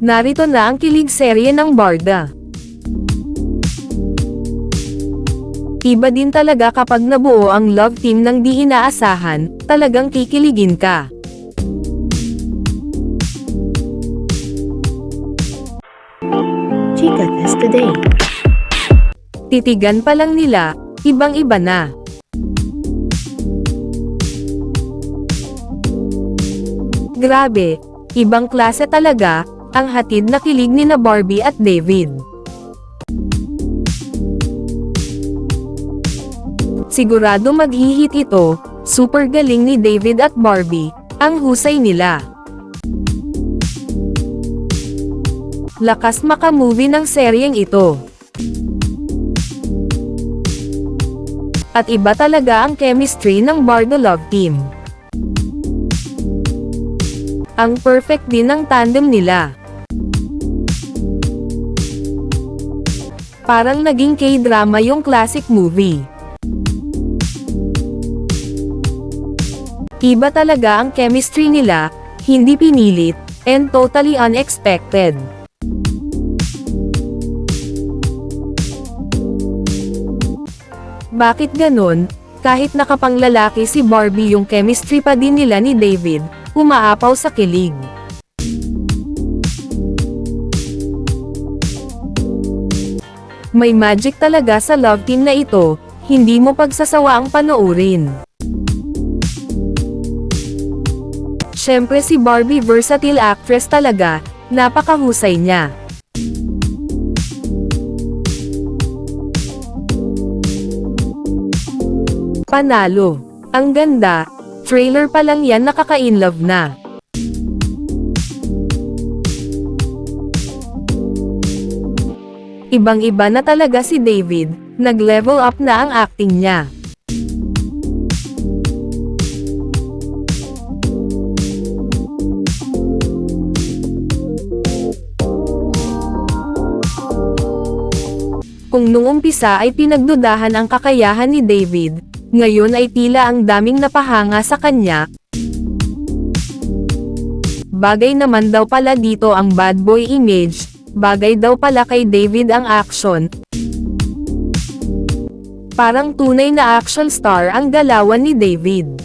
Narito na ang kilig serye ng Barda. Iba din talaga kapag nabuo ang love team ng di inaasahan, talagang kikiligin ka. Chica Test Today. Titigan pa lang nila, ibang-iba na. Grabe, ibang klase talaga, ang hatid na kilig ni na Barbie at David. Sigurado maghihit ito, super galing ni David at Barbie, ang husay nila. Lakas makamovie ng seryeng ito. At iba talaga ang chemistry ng Bardo Love Team. Ang perfect din ng tandem nila. Parang naging K-drama yung classic movie. Iba talaga ang chemistry nila, hindi pinilit, and totally unexpected. Bakit ganon? Kahit nakapanglalaki si Barbie yung chemistry pa din nila ni David, umaapaw sa kilig. May magic talaga sa love team na ito, hindi mo pagsasawa ang panoorin. Siyempre si Barbie versatile actress talaga, napakahusay niya. Panalo. Ang ganda, trailer pa lang yan nakaka-inlove na. Ibang-iba na talaga si David, nag-level up na ang acting niya. Kung nung umpisa ay pinagdudahan ang kakayahan ni David, ngayon ay tila ang daming napahanga sa kanya. Bagay naman daw pala dito ang bad boy image, bagay daw pala kay David ang action. Parang tunay na action star ang galawan ni David.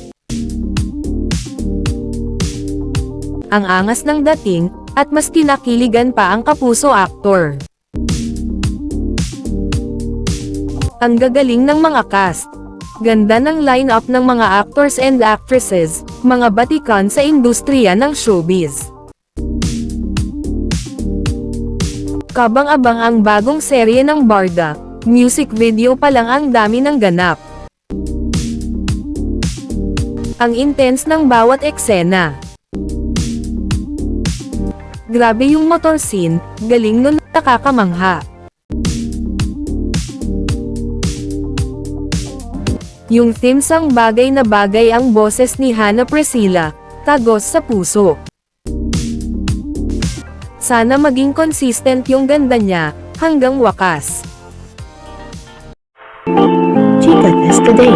Ang angas ng dating, at mas kinakiligan pa ang kapuso actor. Ang gagaling ng mga cast. Ganda ng line-up ng mga actors and actresses, mga batikan sa industriya ng showbiz. Kabang-abang ang bagong serye ng Barda, music video pa lang ang dami ng ganap. Ang intense ng bawat eksena. Grabe yung motor scene, galing nun nakakamangha. Yung theme song bagay na bagay ang boses ni Hannah Priscilla, tagos sa puso. Sana maging consistent yung ganda niya, hanggang wakas. Chica Test Today.